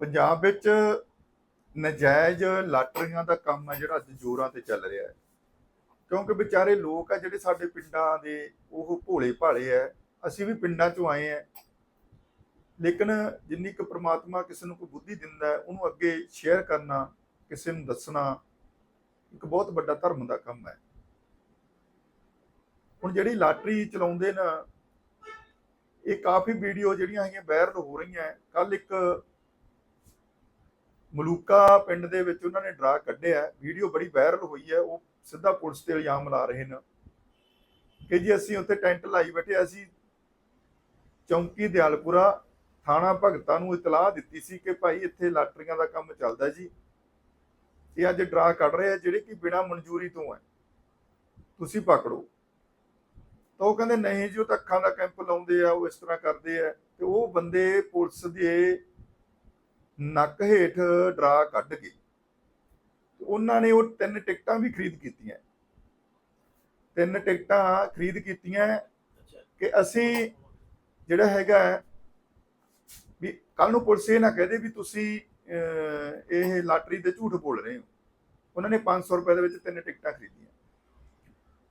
ਪੰਜਾਬ ਵਿੱਚ ਨਜਾਇਜ਼ ਲਾਟਰੀਆਂ ਦਾ ਕੰਮ ਹੈ ਜਿਹੜਾ ਅੱਜ ਜ਼ੋਰਾਂ ਤੇ ਚੱਲ ਰਿਹਾ ਹੈ। ਕਿਉਂਕਿ ਵਿਚਾਰੇ ਲੋਕ ਆ ਜਿਹੜੇ ਸਾਡੇ ਪਿੰਡਾਂ ਦੇ, ਉਹ ਭੋਲੇ ਭਾਲੇ ਆ ਅਸੀਂ ਵੀ ਪਿੰਡਾਂ ਚੋਂ ਆਏ ਆ ਲੇਕਿਨ ਜਿੰਨੀ ਕੁ ਪ੍ਰਮਾਤਮਾ ਕਿਸੇ ਨੂੰ ਕੋਈ ਬੁੱਧੀ ਦਿੰਦਾ ਉਹਨੂੰ ਅੱਗੇ ਸ਼ੇਅਰ ਕਰਨਾ, ਕਿਸੇ ਨੂੰ ਦੱਸਣਾ, ਇੱਕ ਬਹੁਤ ਵੱਡਾ ਧਰਮ ਦਾ ਕੰਮ ਹੈ। ਹੁਣ ਜਿਹੜੀ ਲਾਟਰੀ ਚਲਾਉਂਦੇ ਨਾ, ਇਹ ਕਾਫੀ ਵੀਡੀਓ ਜਿਹੜੀਆਂ ਹੈਗੀਆਂ ਵਾਇਰਲ ਹੋ ਰਹੀਆਂ ਕੱਲ ਇੱਕ ਮਲੂਕਾ ਪਿੰਡ ਦੇ ਵਿੱਚ ਉਹਨਾਂ ਨੇ ਡਰਾ ਕੱਢਿਆ ਵੀਡੀਓ ਬੜੀ ਵਾਇਰਲ ਹੋਈ ਹੈ। ਉਹ ਸਿੱਧਾ ਪੁਲਿਸ ਤੇ ਇਲਜ਼ਾਮ ਲਾ ਰਹੇ ਨੇ। ਕਿ ਜੀ ਅਸੀਂ ਉੱਥੇ ਟੈਂਟ ਲਾਈ ਬੈਠੇ ਅਸੀਂ ਚੌਂਕੀ ਦਿਆਲਪੁਰਾ ਥਾਣਾ ਭਗਤਾਂ ਨੂੰ ਇਤਲਾਹ ਦਿੱਤੀ ਸੀ ਕਿ ਭਾਈ ਇੱਥੇ ਲਾਟਰੀਆਂ ਦਾ ਕੰਮ ਚੱਲਦਾ ਜੀ। ਇਹ ਅੱਜ ਡਰਾ ਕੱਢ ਰਹੇ ਆ, ਜਿਹੜੇ ਕਿ ਬਿਨਾਂ ਮਨਜ਼ੂਰੀ ਤੋਂ ਹੈ। ਤੁਸੀਂ ਪਕੜੋ। ਤਾਂ ਉਹ ਕਹਿੰਦੇ, ਨਹੀਂ ਜੀ, ਉਹ ਤਾਂ ਅੱਖਾਂ ਦਾ ਕੈਂਪ ਲਾਉਂਦੇ ਆ, ਉਹ ਇਸ ਤਰ੍ਹਾਂ ਕਰਦੇ ਆ। ਤੇ ਉਹ ਬੰਦੇ ਪੁਲਿਸ ਦੇ ਨੱਕ ਹੇਠ ਡਰਾ ਕੱਢ ਤੇ ਉਹਨਾਂ ਨੇ ਉਹ ਤਿੰਨ ਟਿਕਟਾਂ ਵੀ ਖਰੀਦ ਕੀਤੀਆਂ। ਤਿੰਨ ਟਿਕਟਾਂ ਖਰੀਦ ਕੀਤੀਆਂ ਕਿ ਅਸੀਂ ਜਿਹੜਾ ਹੈਗਾ ਵੀ ਕੱਲ ਨੂੰ ਪੁਲਿਸ ਇਹ ਨਾ ਕਹਦੇ ਵੀ ਤੁਸੀਂ ਇਹ ਲਾਟਰੀ ਦੇ ਝੂਠ ਬੋਲ ਰਹੇ ਹੋ। ਉਹਨਾਂ ਨੇ 500 ਰੁਪਏ ਦੇ ਵਿੱਚ ਤਿੰਨ ਟਿਕਟਾਂ ਖਰੀਦੀਆਂ।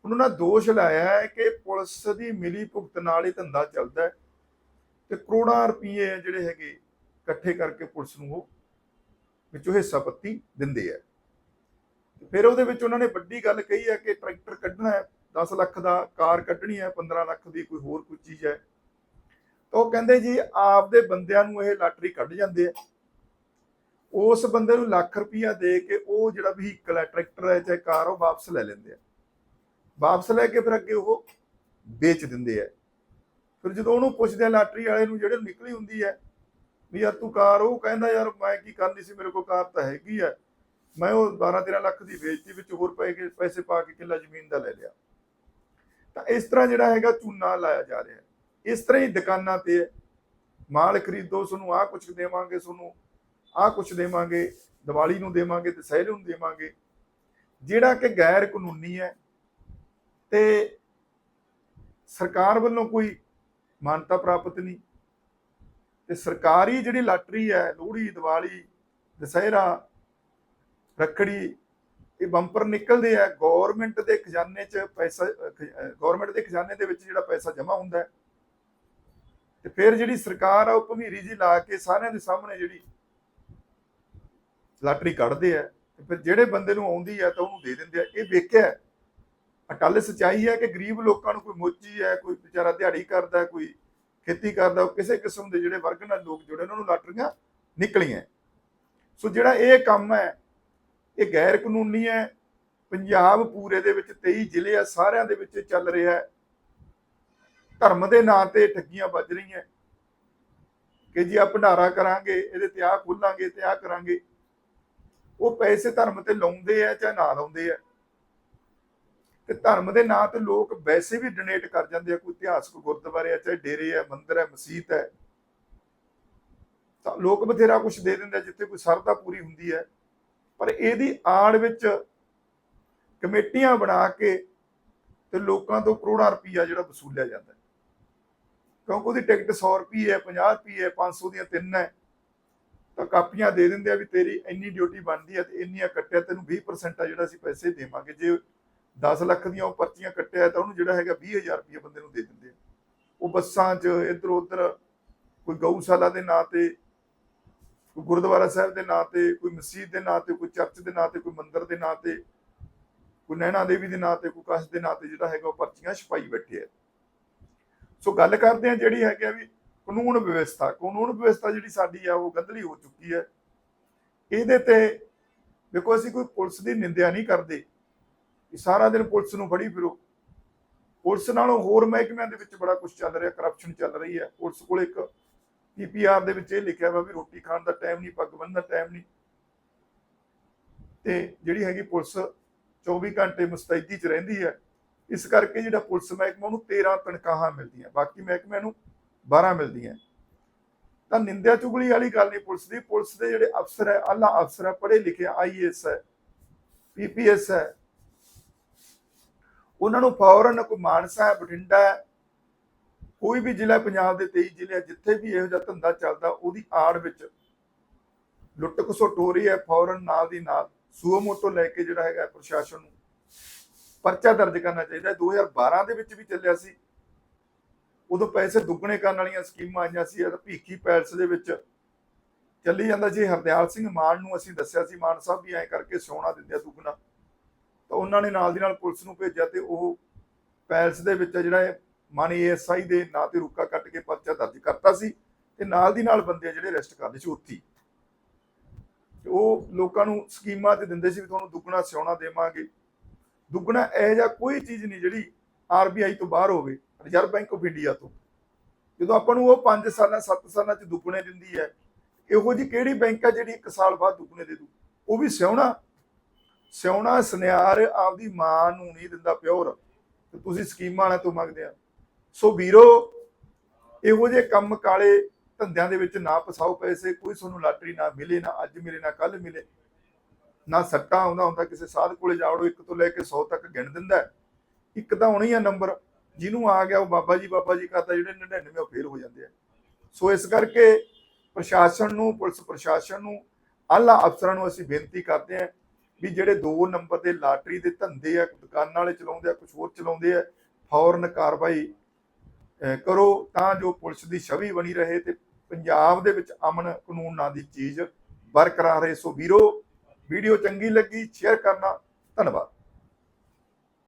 ਉਹਨਾਂ ਨੇ ਦੋਸ਼ ਲਾਇਆ ਹੈ ਕਿ ਪੁਲਿਸ ਦੀ ਮਿਲੀ ਭੁਗਤ ਨਾਲ ਹੀ ਧੰਦਾ ਚੱਲਦਾ ਹੈ ਤੇ ਕਰੋੜਾਂ ਰੁਪਏ ਜਿਹੜੇ ਹੈਗੇ ਇਕੱਠੇ ਕਰਕੇ ਪੁਲਿਸ ਨੂੰ ਉਹ ਵਿੱਚੋਂ ਹਿੱਸਾ ਪੱਤੀ ਦਿੰਦੇ ਆ। ਫਿਰ ਉਹਦੇ ਵਿੱਚ ਉਹਨਾਂ ਨੇ ਵੱਡੀ ਗੱਲ ਕਹੀ ਹੈ ਕਿ ਟਰੈਕਟਰ ਕੱਢਣਾ ਹੈ 10 ਲੱਖ ਦਾ ਕਾਰ ਕੱਢਣੀ ਹੈ 15 ਲੱਖ ਦੀ ਕੋਈ ਹੋਰ ਕੋਈ ਚੀਜ਼ ਹੈ। ਤਾਂ ਉਹ ਕਹਿੰਦੇ ਜੀ ਆਪਦੇ ਬੰਦਿਆਂ ਨੂੰ ਇਹ ਲਾਟਰੀ ਕੱਢ ਜਾਂਦੇ ਆ। ਉਸ ਬੰਦੇ ਨੂੰ ਲੱਖ ਰੁਪਈਆ ਦੇ ਕੇ ਉਹ ਜਿਹੜਾ ਵਹੀਕਲ ਹੈ, ਟਰੈਕਟਰ ਹੈ ਚਾਹੇ ਕਾਰ ਉਹ ਵਾਪਸ ਲੈ ਲੈਂਦੇ ਆ। ਵਾਪਸ ਲੈ ਕੇ ਫਿਰ ਅੱਗੇ ਉਹ ਵੇਚ ਦਿੰਦੇ ਆ। ਫਿਰ ਜਦੋਂ ਉਹਨੂੰ ਪੁੱਛਦੇ ਆ ਲਾਟਰੀ ਵਾਲੇ ਨੂੰ, ਜਿਹੜੇ ਨਿਕਲੀ ਹੁੰਦੀ ਹੈ ਵੀ ਯਾਰ ਤੂੰ ਕਾਰ, ਉਹ ਕਹਿੰਦਾ ਯਾਰ ਮੈਂ ਕੀ ਕਰਨੀ ਸੀ, ਮੇਰੇ ਕੋਲ ਕਾਰ ਤਾਂ ਹੈਗੀ ਆ। ਮੈਂ ਉਹ 12 13 ਲੱਖ ਦੀ ਵੇਚਤੀ, ਵਿੱਚ ਹੋਰ ਪੈ ਕੇ ਪੈਸੇ ਪਾ ਕੇ ਕਿੱਲਾ ਜ਼ਮੀਨ ਦਾ ਲੈ ਲਿਆ। ਤਾਂ ਇਸ ਤਰ੍ਹਾਂ ਜਿਹੜਾ ਹੈਗਾ ਚੂਨਾ ਲਾਇਆ ਜਾ ਰਿਹਾ। ਇਸ ਤਰ੍ਹਾਂ ਹੀ ਦੁਕਾਨਾਂ ਤੇ ਹੈ। ਮਾਲ ਖਰੀਦੋ, ਤੁਹਾਨੂੰ ਆਹ ਕੁਛ ਦੇਵਾਂਗੇ, ਤੁਹਾਨੂੰ ਆਹ ਕੁਛ ਦੇਵਾਂਗੇ, ਦੀਵਾਲੀ ਨੂੰ ਦੇਵਾਂਗੇ ਤੇ ਸਹਿਰੇ ਨੂੰ ਦੇਵਾਂਗੇ। ਜਿਹੜਾ ਕਿ ਗੈਰ ਕਾਨੂੰਨੀ ਹੈ ਤੇ ਸਰਕਾਰ ਵੱਲੋਂ ਕੋਈ ਮਾਨਤਾ ਪ੍ਰਾਪਤ ਨਹੀਂ। ਤੇ ਸਰਕਾਰੀ ਜਿਹੜੀ ਲਾਟਰੀ ਹੈ, ਲੋਹੜੀ, ਦੀਵਾਲੀ, ਦਸਹਿਰਾ, ਰੱਖੜੀ, ਇਹ ਬੰਪਰ ਨਿਕਲਦੇ ਆ। ਗਵਰਨਮੈਂਟ ਦੇ ਖਜ਼ਾਨੇ 'ਚ ਪੈਸਾ ਗਵਰਨਮੈਂਟ ਦੇ ਖਜ਼ਾਨੇ ਦੇ ਵਿੱਚ ਜਿਹੜਾ ਪੈਸਾ ਜਮ੍ਹਾਂ ਹੁੰਦਾ ਹੈ। ਤੇ ਫਿਰ ਜਿਹੜੀ ਸਰਕਾਰ ਆ, ਉਹ ਭਮੀਰੀ ਜੀ ਲਾ ਕੇ ਸਾਰਿਆਂ ਦੇ ਸਾਹਮਣੇ ਜਿਹੜੀ ਲਾਟਰੀ ਕੱਢਦੇ ਆ। ਤੇ ਫਿਰ ਜਿਹੜੇ ਬੰਦੇ ਨੂੰ ਆਉਂਦੀ ਆ, ਤਾਂ ਉਹਨੂੰ ਦੇ ਦਿੰਦੇ ਆ। ਇਹ ਵੇਖਿਆ ਹੈ। ਅਟਲ ਸਚਾਈ ਹੈ ਕਿ ਗਰੀਬ ਲੋਕਾਂ ਨੂੰ ਕੋਈ ਮੋਚੀ ਹੈ, ਕੋਈ ਵਿਚਾਰਾ ਦਿਹਾੜੀ ਕਰਦਾ, ਕੋਈ ਖੇਤੀ ਕਰਦਾ ਉਹ ਕਿਸੇ ਕਿਸਮ ਦੇ ਜਿਹੜੇ ਵਰਗ ਨਾਲ ਲੋਕ ਜੁੜੇ ਉਹਨਾਂ ਨੂੰ ਲਾਟਰੀਆਂ ਨਿਕਲੀਆਂ। ਸੋ ਜਿਹੜਾ ਇਹ ਕੰਮ ਹੈ, ਇਹ ਗੈਰ ਕਾਨੂੰਨੀ ਹੈ। ਪੰਜਾਬ ਪੂਰੇ ਦੇ ਵਿੱਚ 23 ਜ਼ਿਲ੍ਹੇ ਆ, ਸਾਰਿਆਂ ਦੇ ਵਿੱਚ ਚੱਲ ਰਿਹਾ ਹੈ। ਧਰਮ ਦੇ ਨਾਂ ਤੇ ਠੱਗੀਆਂ ਵੱਜ ਰਹੀਆਂ। ਕਿ ਜੀ ਆ ਭੰਡਾਰਾ ਕਰਾਂਗੇ, ਇਹਦੇ ਤੇ ਆ ਖੋਲਾਂਗੇ, ਤੇ ਆ ਕਰਾਂਗੇ। ਉਹ ਪੈਸੇ ਧਰਮ ਤੇ ਲਾਉਂਦੇ ਆ ਜਾਂ ਨਾ ਲਾਉਂਦੇ ਆ। ਤੇ ਧਰਮ ਦੇ ਨਾਂ ਤੇ ਲੋਕ ਵੈਸੇ ਵੀ ਡੋਨੇਟ ਕਰ ਜਾਂਦੇ ਆ, ਕੋਈ ਇਤਿਹਾਸਕ ਗੁਰਦੁਆਰੇ ਆ, ਚਾਹੇ ਡੇਰੇ ਆ, ਮੰਦਿਰ ਹੈ ਮਸਜਿਦ ਹੈ ਤਾਂ ਲੋਕ ਬਥੇਰਾ ਕੁਝ ਦੇ ਦਿੰਦੇ ਜਿੱਥੇ ਕੋਈ ਸਰਦਾ ਪੂਰੀ ਹੁੰਦੀ ਹੈ ਪਰ ਇਹਦੀ ਆੜ ਵਿੱਚ ਕਮੇਟੀਆਂ ਬਣਾ ਕੇ ਤੇ ਲੋਕਾਂ ਤੋਂ ਕਰੋੜਾਂ ਰੁਪਈਆ ਜਿਹੜਾ ਵਸੂਲਿਆ ਜਾਂਦਾ। ਹੈ। ਕਿਉਂਕਿ ਉਹਦੀ ਟਿਕਟ 100 ਰੁਪਏ ਹੈ 50 ਰੁਪਏ ਹੈ 500 ਦੀਆਂ ਤਿੰਨ ਹੈ। ਤਾਂ ਕਾਪੀਆਂ ਦੇ ਦਿੰਦੇ ਆ ਵੀ ਤੇਰੀ ਇੰਨੀ ਡਿਊਟੀ ਬਣਦੀ ਹੈ ਤੇ ਇੰਨੀਆਂ ਕੱਟਿਆ, ਤੈਨੂੰ 20% ਆ ਜਿਹੜਾ ਅਸੀਂ ਪੈਸੇ ਦੇਵਾਂਗੇ। ਜੇ 10 ਲੱਖ ਦੀਆਂ ਉਹ ਪਰਚੀਆਂ ਕੱਟਿਆ ਤਾਂ ਉਹਨੂੰ ਜਿਹੜਾ ਹੈਗਾ 20000 ਰੁਪਏ ਬੰਦੇ ਨੂੰ ਦੇ ਦਿੰਦੇ ਆ। ਉਹ ਬੱਸਾਂ 'ਚ ਇੱਧਰ ਉੱਧਰ ਕੋਈ ਗਊਸ਼ਾਲਾ ਦੇ ਨਾਂ ਤੇ, ਕੋਈ ਗੁਰਦੁਆਰਾ ਸਾਹਿਬ ਦੇ ਨਾਂ ਤੇ, ਕੋਈ ਮਸਜਿਦ ਦੇ ਨਾਂ ਤੇ, ਕੋਈ ਚਰਚ ਦੇ ਨਾਂ ਤੇ, ਕੋਈ ਮੰਦਿਰ ਦੇ ਨਾਂ ਤੇ, ਕੋਈ ਨੈਣਾ ਦੇਵੀ ਦੇ ਨਾਂ ਤੇ, ਕੋਈ ਕਸ਼ ਦੇ ਨਾਂ ਤੇ ਜਿਹੜਾ ਹੈਗਾ ਉਹ ਪਰਚੀਆਂ ਛਪਾਈ ਬੈਠੇ ਆ। ਸੋ ਗੱਲ ਕਰਦੇ ਆ ਜਿਹੜੀ ਹੈਗੀ ਆ ਵੀ ਕਾਨੂੰਨ ਵਿਵਸਥਾ ਕਾਨੂੰਨ ਵਿਵਸਥਾ ਜਿਹੜੀ ਸਾਡੀ ਆ ਉਹ ਗੰਦਲੀ ਹੋ ਚੁੱਕੀ ਹੈ। ਇਹਦੇ ਤੇ ਦੇਖੋ ਅਸੀਂ ਕੋਈ ਪੁਲਿਸ ਦੀ ਨਿੰਦਿਆ ਨਹੀਂ ਕਰਦੇ। ਕਿ ਸਾਰਾ ਦਿਨ ਪੁਲਿਸ ਨੂੰ ਫੜੀ ਫਿਰੋ। ਪੁਲਿਸ ਨਾਲੋਂ ਹੋਰ ਮਹਿਕਮਿਆਂ ਦੇ ਵਿੱਚ ਬੜਾ ਕੁਝ ਚੱਲ ਰਿਹਾ ਕਰਪਸ਼ਨ ਚੱਲ ਰਹੀ ਹੈ। ਪੁਲਿਸ ਕੋਲ ਇੱਕ ਪੀਪੀਆਰ ਦੇ ਵਿੱਚ ਇਹ ਲਿਖਿਆ ਵਾ ਵੀ ਰੋਟੀ ਖਾਣ ਦਾ ਟਾਈਮ ਨਹੀਂ, ਪੱਗ ਬੰਨ੍ਹਣ ਦਾ ਟਾਈਮ ਨਹੀਂ। ਤੇ ਜਿਹੜੀ ਹੈਗੀ ਪੁਲਿਸ 24 ਘੰਟੇ ਮੁਸਤੈਦੀ 'ਚ ਰਹਿੰਦੀ ਹੈ। ਇਸ ਕਰਕੇ ਜਿਹੜਾ ਪੁਲਿਸ ਮਹਿਕਮਾ, ਉਹਨੂੰ 13 ਤਨਖਾਹਾਂ ਮਿਲਦੀਆਂ। ਬਾਕੀ ਮਹਿਕਮਿਆਂ ਨੂੰ 12 ਮਿਲਦੀਆਂ। ਤਾਂ ਨਿੰਦਿਆ ਚੁਗਲੀ ਵਾਲੀ ਗੱਲ ਨਹੀਂ ਪੁਲਿਸ ਦੀ। ਪੁਲਿਸ ਦੇ ਜਿਹੜੇ ਅਫਸਰ ਹੈ, ਆਲਾ ਅਫਸਰ ਹੈ, ਪੜ੍ਹੇ ਲਿਖੇ ਆਈਏਐਸ ਹੈ ਪੀਪੀਐਸ ਹੈ ਉਹਨਾਂ ਨੂੰ ਫੌਰਨ ਕੋਈ ਮਾਨਸਾ ਹੈ, ਬਠਿੰਡਾ ਕੋਈ ਵੀ ਜ਼ਿਲ੍ਹਾ ਪੰਜਾਬ ਦੇ 23 ਜ਼ਿਲ੍ਹੇ ਜਿੱਥੇ ਵੀ ਇਹੋ ਜਿਹਾ ਧੰਦਾ ਚੱਲਦਾ, ਉਹਦੀ ਆੜ ਵਿੱਚ ਲੁੱਟ ਖਸੁੱਟ ਹੋ ਰਹੀ ਹੈ ਫੌਰਨ ਨਾਲ ਦੀ ਨਾਲ। ਸੂਓ ਮੋਟੋ ਲੈ ਕੇ ਜਿਹੜਾ ਹੈਗਾ ਪ੍ਰਸ਼ਾਸਨ ਨੂੰ ਪਰਚਾ ਦਰਜ ਕਰਨਾ ਚਾਹੀਦਾ ਹੈ। 2012 ਦੇ ਵਿੱਚ ਵੀ ਚੱਲਿਆ ਸੀ। ਉਦੋਂ ਪੈਸੇ ਦੁੱਗਣੇ ਕਰਨ ਵਾਲੀਆਂ ਸਕੀਮਾਂ ਆਈਆਂ ਸੀ ਭੀਖੀ ਪੈਲਸ ਦੇ ਵਿੱਚ ਚੱਲੀ ਜਾਂਦਾ ਜੀ ਹਰਦਿਆਲ ਸਿੰਘ ਮਾਨ ਨੂੰ ਅਸੀਂ ਦੱਸਿਆ ਸੀ, ਮਾਨ ਸਾਹਿਬ ਵੀ ਐਂ ਕਰਕੇ ਸੋਨਾ ਦਿੰਦੇ ਆ ਦੁੱਗਣਾ। ਤਾਂ ਉਹਨਾਂ ਨੇ ਨਾਲ ਦੀ ਨਾਲ ਪੁਲਿਸ ਨੂੰ ਭੇਜਿਆ ਤੇ ਉਹ ਪੈਲਸ ਦੇ ਵਿੱਚ ਜਿਹੜਾ ਇਹ ਮਾਨੀ ਏਐਸਆਈ ਦੇ ਨਾਂ ਤੇ ਰੁਕਾ ਕੱਟ ਕੇ ਪਰਚਾ ਦਰਜ ਕਰਤਾ ਸੀ ਤੇ ਨਾਲ ਦੀ ਨਾਲ ਬੰਦੇ ਜਿਹੜੇ ਅਰੈਸਟ ਕਰਦੇ ਸੀ ਉੱਥੇ ਉਹ ਲੋਕਾਂ ਨੂੰ ਸਕੀਮਾਂ ਤੇ ਦਿੰਦੇ ਸੀ ਵੀ ਤੁਹਾਨੂੰ ਦੁੱਗਣਾ ਸਿਉਣਾ ਦੇਵਾਂਗੇ। ਦੁੱਗਣਾ ਇਹ ਜਿਹਾ ਕੋਈ ਚੀਜ਼ ਨਹੀਂ ਜਿਹੜੀ ਆਰਬੀਆਈ ਤੋਂ ਬਾਹਰ ਹੋਵੇ, ਰਿਜ਼ਰਵ ਬੈਂਕ ਆਫ ਇੰਡੀਆ ਤੋਂ। ਜਦੋਂ ਆਪਾਂ ਨੂੰ ਉਹ 5 ਸਾਲਾਂ 7 ਸਾਲਾਂ ਚ ਦੁੱਗਣੇ ਦਿੰਦੀ ਹੈ, ਇਹੋ ਜੀ ਕਿਹੜੀ ਬੈਂਕ ਹੈ ਜਿਹੜੀ 1 ਸਾਲ ਬਾਅਦ ਦੁੱਗਣੇ ਦੇ ਦੂ? ਉਹ ਵੀ ਸਿਉਣਾ। ਸਿਉਣਾ ਸੁਨਿਆਰ ਆਪਦੀ ਮਾਂ ਨੂੰ ਨਹੀਂ ਦਿੰਦਾ ਪਿਓਰ। ਤੇ ਤੁਸੀਂ ਸਕੀਮਾਂ ਨਾਲ ਤੋਂ ਮੰਗਦੇ ਆ। ਸੋ ਵੀਰੋ, ਇਹੋ ਜਿਹੇ ਕੰਮ ਕਾਲੇ ਧੰਦਿਆਂ ਦੇ ਵਿੱਚ ਨਾ ਫਸਾਓ ਪੈਸੇ, ਕੋਈ ਤੁਹਾਨੂੰ ਲਾਟਰੀ ਨਾ ਮਿਲੇ, ਨਾ ਅੱਜ ਮਿਲੇ, ਨਾ ਕੱਲ ਮਿਲੇ। ਨਾ ਸੱਟਾ ਆਉਂਦਾ ਹੁੰਦਾ, ਕਿਸੇ ਸਾਧ ਕੋਲੇ ਜਾਵੜੋ ਇੱਕ ਤੋਂ ਲੈ ਕੇ 100 ਤੱਕ ਗਿਣ ਦਿੰਦਾ। ਇੱਕ ਤਾਂ ਹੋਣੀ ਆ ਨੰਬਰ, ਜਿਹਨੂੰ ਆ ਗਿਆ ਉਹ ਬਾਬਾ ਜੀ ਬਾਬਾ ਜੀ ਕਰਦਾ, ਜਿਹੜੇ 99 ਉਹ ਫੇਲ ਹੋ ਜਾਂਦੇ ਆ। ਸੋ ਇਸ ਕਰਕੇ ਪ੍ਰਸ਼ਾਸਨ ਨੂੰ, ਪੁਲਿਸ ਪ੍ਰਸ਼ਾਸਨ ਨੂੰ, ਆਲਾ ਅਫਸਰਾਂ ਨੂੰ ਅਸੀਂ ਬੇਨਤੀ ਕਰਦੇ ਹਾਂ ਵੀ ਜਿਹੜੇ ਦੋ ਨੰਬਰ ਦੇ ਲਾਟਰੀ ਦੇ ਧੰਦੇ ਆ, ਦੁਕਾਨਾਂ ਵਾਲੇ ਚਲਾਉਂਦੇ ਆ ਕੁਝ ਹੋਰ ਚਲਾਉਂਦੇ ਆ, ਫੌਰਨ ਕਾਰਵਾਈ ਕਰੋ ਤਾਂ ਜੋ ਪੁਲਿਸ ਦੀ ਛਵੀ ਬਣੀ ਰਹੇ ਤੇ ਪੰਜਾਬ ਦੇ ਵਿੱਚ ਅਮਨ ਕਾਨੂੰਨ ਨਾਂ ਦੀ ਚੀਜ਼ ਬਰਕਰਾਰ ਰਹੇ। ਸੋ ਵੀਰੋ, ਵੀਡੀਓ ਚੰਗੀ ਲੱਗੀ ਸ਼ੇਅਰ ਕਰਨਾ। ਧੰਨਵਾਦ।